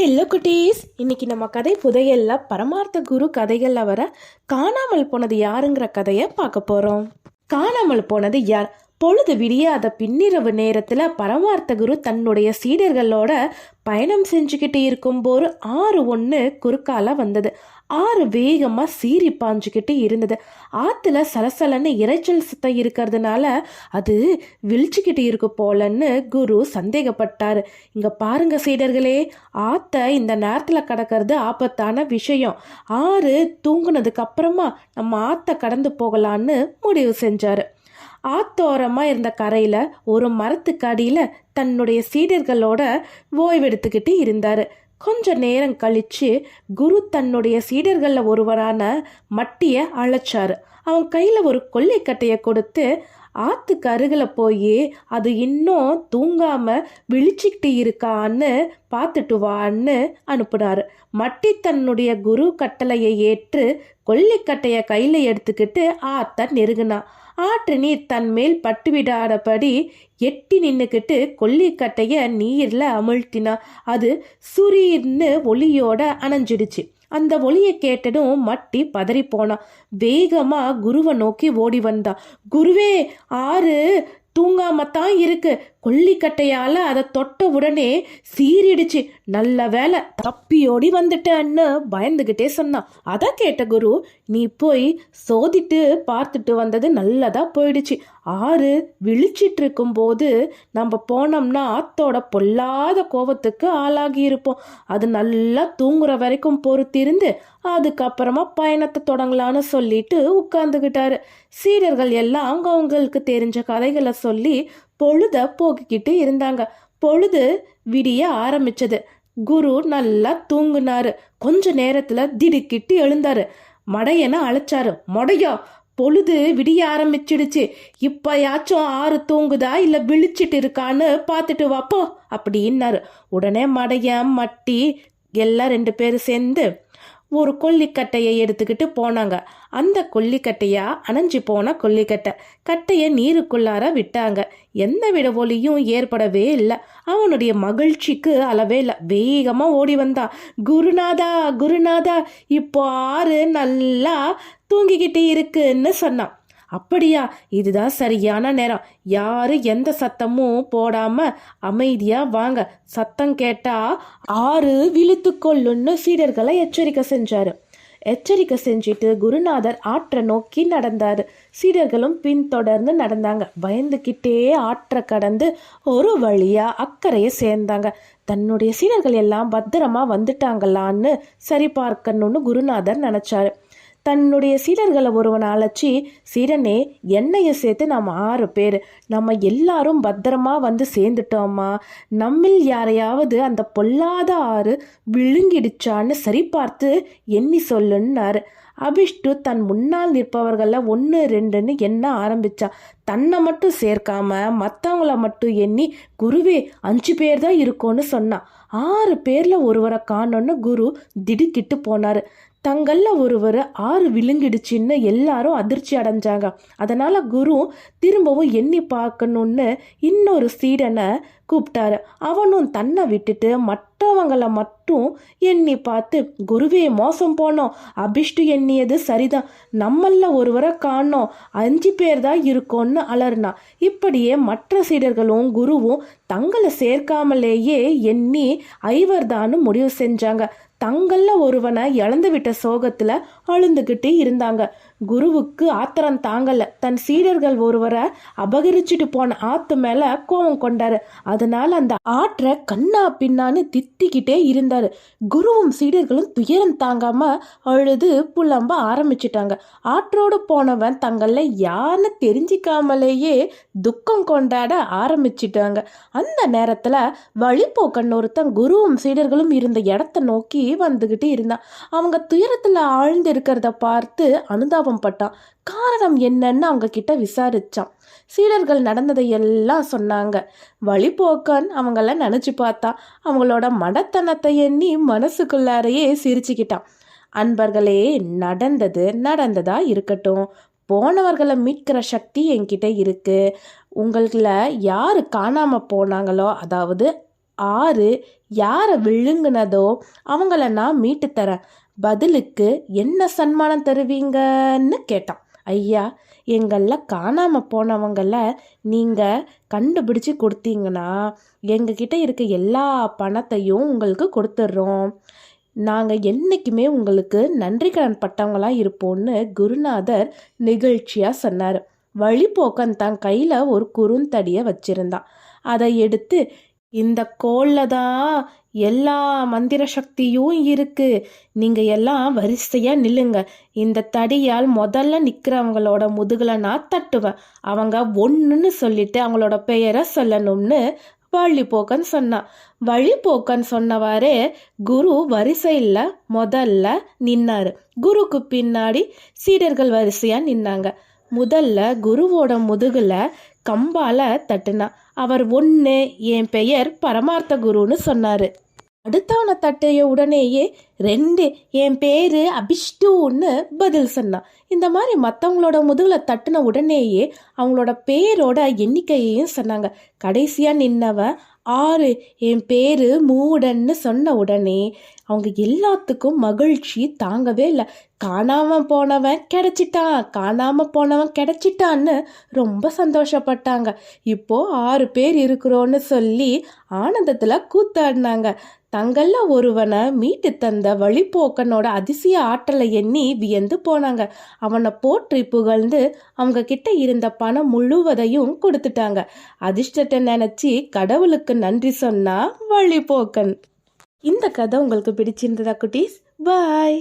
Hello குட்டீஸ். இன்னைக்கு நம்ம கதை புதையல்ல பரமார்த்த குரு கதைகளில் வர காணாமல் போனது யாருங்கிற கதையை பார்க்க போறோம். காணாமல் போனது யார்? பொழுது விடியாத பின்னிரவு நேரத்தில் பரமார்த்த குரு தன்னுடைய சீடர்களோட பயணம் செஞ்சுக்கிட்டு இருக்கும்போது ஆறு ஒன்று குறுக்கால வந்தது. ஆறு வேகமா சீறி பாஞ்சுக்கிட்டு இருந்தது. ஆத்துல சலசலன்னு இரைச்சல் சுத்தம் இருக்கிறதுனால அது விழிச்சுக்கிட்டு இருக்கு போலன்னு குரு சந்தேகப்பட்டாரு. இங்க பாருங்க சீடர்களே ஆத்த இந்த நேரத்துல கடக்கிறது ஆபத்தான விஷயம். ஆறு தூங்குனதுக்கு அப்புறமா நம்ம ஆத்த கடந்து போகலான்னு முடிவு செஞ்சாரு. ஆத்தோரமா இருந்த கரையில ஒரு மரத்துக்கு அடியில தன்னுடைய சீடர்களோட ஓய்வெடுத்துக்கிட்டு இருந்தாரு. கொஞ்ச நேரம் கழிச்சு குரு தன்னுடைய சீடர்களில் ஒருவரான மட்டியை அழைச்சாரு. அவன் கையில் ஒரு கொல்லைக்கட்டையை கொடுத்து ஆற்றுக்கு அருகில் போய் அது இன்னும் தூங்காமல் விழிச்சிக்கிட்டு இருக்கான்னு பார்த்துட்டு வான்னு அனுப்புனாரு. மட்டி தன்னுடைய குரு கட்டளையை ஏற்று கொல்லிக்கட்டையை கையில் எடுத்துக்கிட்டு ஆத்த நெருங்கினான் ஆற்று நீர் தன் மேல் பட்டுவிடாதபடி எட்டி நின்றுக்கிட்டு கொல்லிக்கட்டையை நீரில் அமிழ்த்தினா. அது சுரீர்னு ஒளியோட அணைஞ்சிடுச்சு. அந்த ஒளியை கேட்டதும் மட்டி பதறிப்போனான் வேகமாக வேகமா குருவை நோக்கி ஓடி வந்தான் குருவே ஆறு தூங்காமத்தான் இருக்கு. கொல்லிக்கட்டையால அதை தொட்ட உடனே சீறிடுச்சு. நல்ல வேலை தப்பியோடி வந்துட்டேன்னு பயந்துகிட்டே சொன்னான் அதை கேட்ட குரு நீ போய் சோதிட்டு பார்த்துட்டு வந்தது நல்லதா போயிடுச்சு. ஆறு விழிச்சிட்டு இருக்கும்போது நம்ம போனோம்னா ஆத்தோட பொல்லாத கோபத்துக்கு ஆளாகி இருப்போம் அது நல்லா தூங்குற வரைக்கும் பொறுத்திருந்து அதுக்கப்புறமா பயணத்தை தொடங்கலான்னு சொல்லிட்டு உட்கார்ந்துக்கிட்டாரு சீடர்கள் எல்லாம் அவங்கவுங்களுக்கு தெரிஞ்ச கதைகளை சொல்லி பொழுத போக்கிக்கிட்டு இருந்தாங்க. பொழுது விடிய ஆரம்பிச்சது. குரு நல்லா தூங்குனாரு. கொஞ்ச நேரத்துல திடுக்கிட்டு எழுந்தாரு. மடையனை அழைச்சாரு. மொடையா பொழுது விடிய ஆரம்பிச்சிடுச்சு. இப்பயாச்சும் ஆறு தூங்குதா இல்ல விழிச்சிட்டு இருக்கான்னு பார்த்துட்டு வாப்போ அப்படின்னாரு. உடனே மடையன் மட்டி எல்லாம் ரெண்டு பேரும் சேர்ந்து ஒரு கொல்லிக்கட்டையை எடுத்துக்கிட்டு போனாங்க. அந்த கொல்லிக்கட்டையா? அணைஞ்சு போன கொல்லிக்கட்டை. கட்டையை நீருக்குள்ளார விட்டாங்க. எந்த விட ஒலியும் ஏற்படவே இல்லை. அவனுடைய மகிழ்ச்சிக்கு அளவே இல்லை. வேகமாக ஓடி வந்தான் குருநாதா குருநாதா இப்போ ஆறு நல்லா தூங்கிக்கிட்டு இருக்குன்னு சொன்னான். அப்படியா? இதுதான் சரியான நேரம். யாரு எந்த சத்தமும் போடாம அமைதியா வாங்க. சத்தம் கேட்டா ஆறு விழுத்து கொள்ளுன்னு சீடர்களை எச்சரிக்கை செஞ்சாரு. எச்சரிக்கை செஞ்சுட்டு குருநாதர் ஆற்றை நோக்கி நடந்தாரு. சீடர்களும் பின்தொடர்ந்து நடந்தாங்க. பயந்துக்கிட்டே ஆற்றை கடந்து ஒரு வழியா அக்கறையை சேர்ந்தாங்க. தன்னுடைய சீடர்கள் எல்லாம் பத்திரமா வந்துட்டாங்களான்னு சரி பார்க்கணும்னு குருநாதர் நினைச்சாரு. தன்னுடைய சீடர்களை ஒருவனை அழைச்சி சீடனே என்னையை சேர்த்து நம்ம ஆறு பேர். நம்ம எல்லாரும் பத்திரமா வந்து சேர்ந்துட்டோமா நம்மில் யாரையாவது அந்த பொல்லாத ஆறு விழுங்கிடுச்சான்னு சரி பார்த்து எண்ணி சொல்லுன்னாரு. அபிஷ்டு தன் முன்னால் நிற்பவர்களில் ஒன்று ரெண்டுன்னு எண்ண ஆரம்பிச்சா. தன்னை மட்டும் சேர்க்காம மற்றவங்கள மட்டும் எண்ணி குருவே அஞ்சு பேர் தான் இருக்கோன்னு சொன்னான் ஆறு பேரில் ஒருவரை காணோன்னு குரு திடுக்கிட்டு போனார். தங்கள்ல ஒருவர் ஆறு விழுங்கிடுச்சின்னு எல்லாரும் அதிர்ச்சி அடைஞ்சாங்க. அதனால குரு திரும்பவும் எண்ணி பார்க்கணுன்னு இன்னொரு சீடனை கூப்பிட்டாரு. அவனும் தன்னை விட்டுட்டு மற்றவங்களை மட்டும் எண்ணி பார்த்து குருவே மோசம் போனோம். அபிஷ்டு எண்ணியது சரிதான். நம்மள ஒருவரை காணோம். அஞ்சு பேர் தான் இருக்கோன்னு அலர்னா இப்படியே மற்ற சீடர்களும் குருவும் தங்களை சேர்க்காமலேயே எண்ணி ஐவர்தான்னு முடிவு செஞ்சாங்க. தங்கள்ல ஒருவனை இழந்து விட்ட சோகத்துல அழுந்துகிட்டு இருந்தாங்க. குருவுக்கு ஆத்திரம் தாங்கல. தன் சீடர்கள் ஒருவரை அபகரிச்சுட்டு போன ஆத்து மேல கோபம் கொண்டாரு. அதனால் அந்த ஆற்றை கண்ணா பின்னான்னு தித்திக்கிட்டே இருந்தார். குருவும் சீடர்களும் துயரம் தாங்காம அழுது புலம்ப ஆரம்பிச்சிட்டாங்க. ஆற்றோடு போனவன் தங்கள யாருன்னு தெரிஞ்சிக்காமலேயே துக்கம் கொண்டாட ஆரம்பிச்சிட்டாங்க. அந்த நேரத்தில் வழிபோக்கன் ஒருத்தன் குருவும் சீடர்களும் இருந்த இடத்த நோக்கி வந்துக்கிட்டு இருந்தான். அவங்க துயரத்தில் ஆழ்ந்து இருக்கிறத பார்த்து அனுதாபம் பட்டான். காரணம் என்னன்னு அவங்க கிட்ட விசாரிச்சான். சீடர்கள் நடந்ததை எல்லாம் சொன்னாங்க. வழிபோக்கன் அவங்கள நினச்சி பார்த்தா அவங்களோட மடத்தனத்தை எண்ணி மனசுக்குள்ளாரையே சிரிச்சுக்கிட்டான். அன்பர்களே நடந்தது நடந்ததா இருக்கட்டும். போனவர்களை மீட்கிற சக்தி என்கிட்ட இருக்கு. உங்களில் யார் காணாமல் போனாங்களோ அதாவது ஆறு யாரை விழுங்கினதோ அவங்கள நான் மீட்டு தரேன் பதிலுக்கு என்ன சன்மானம் தருவீங்கன்னு கேட்டான். ஐயா எங்கள காணாம போனவங்கள நீங்க கண்டுபிடிச்சு கொடுத்தீங்கன்னா எங்ககிட்ட இருக்க எல்லா பணத்தையும் உங்களுக்கு கொடுத்துட்றோம் நாங்கள் என்றைக்குமே உங்களுக்கு நன்றி கடன் பட்டவங்களா இருப்போம்னு குருநாதர் நிகழ்ச்சியாக சொன்னார். வழிபோக்கன் தான் கையில் ஒரு குறுந்தடியை வச்சிருந்தான். அதை எடுத்து இந்த கோல்ல தான் எல்லா மந்திர சக்தியும் இருக்கு. நீங்க எல்லாம் வரிசையா நில்லுங்க. இந்த தடியால் முதல்ல நிக்கிறவங்களோட முதுகுல நான் தட்டுவேன். அவங்க ஒன்றுன்னு சொல்லிட்டு அவங்களோட பெயரை சொல்லணும்னு வழிபோக்கன் சொன்னான் வழிபோக்கன் சொன்னவாறே குரு வரிசையில் முதல்ல நின்னாரு. குருக்கு பின்னாடி சீடர்கள் வரிசையாக நின்னாங்க. முதல்ல குருவோட முதுகில் கம்பால தட்டுனா. அவர் ஒன்று என் பெயர் பரமார்த்த குருன்னு சொன்னாரு. அடுத்தவனை தட்டைய உடனேயே ரெண்டு என் பேரு அபிஷ்டுன்னு பதில் சொன்னான் இந்த மாதிரி மற்றவங்களோட முதுகில் தட்டின உடனேயே அவங்களோட பேரோட எண்ணிக்கையையும் சொன்னாங்க. கடைசியாக நின்னவன் ஆறு என் பேரு மூடன்னு சொன்ன உடனே அவங்க எல்லாத்துக்கும் மகிழ்ச்சி தாங்கவே இல்லை. காணாம போனவன் கிடைச்சிட்டான் காணாம போனவன் கிடைச்சிட்டான்னு ரொம்ப சந்தோஷப்பட்டாங்க. இப்போ ஆறு பேர் இருக்கிறோன்னு சொல்லி ஆனந்தத்துல கூத்தாடினாங்க. தங்கள்ல ஒருவனை மீட்டு தந்த வழிபோக்கனோட அதிசய ஆற்றலை எண்ணி வியந்து போனாங்க. அவனை போற்றி புகழ்ந்து அவங்க கிட்ட இருந்த பணம் முழுவதையும் கொடுத்துட்டாங்க. அதிர்ஷ்டத்தை நினைச்சு கடவுளுக்கு நன்றி சொன்னா வழிபோக்கன் இந்த கதை உங்களுக்கு பிடிச்சிருந்ததா குட்டீஸ்? பாய்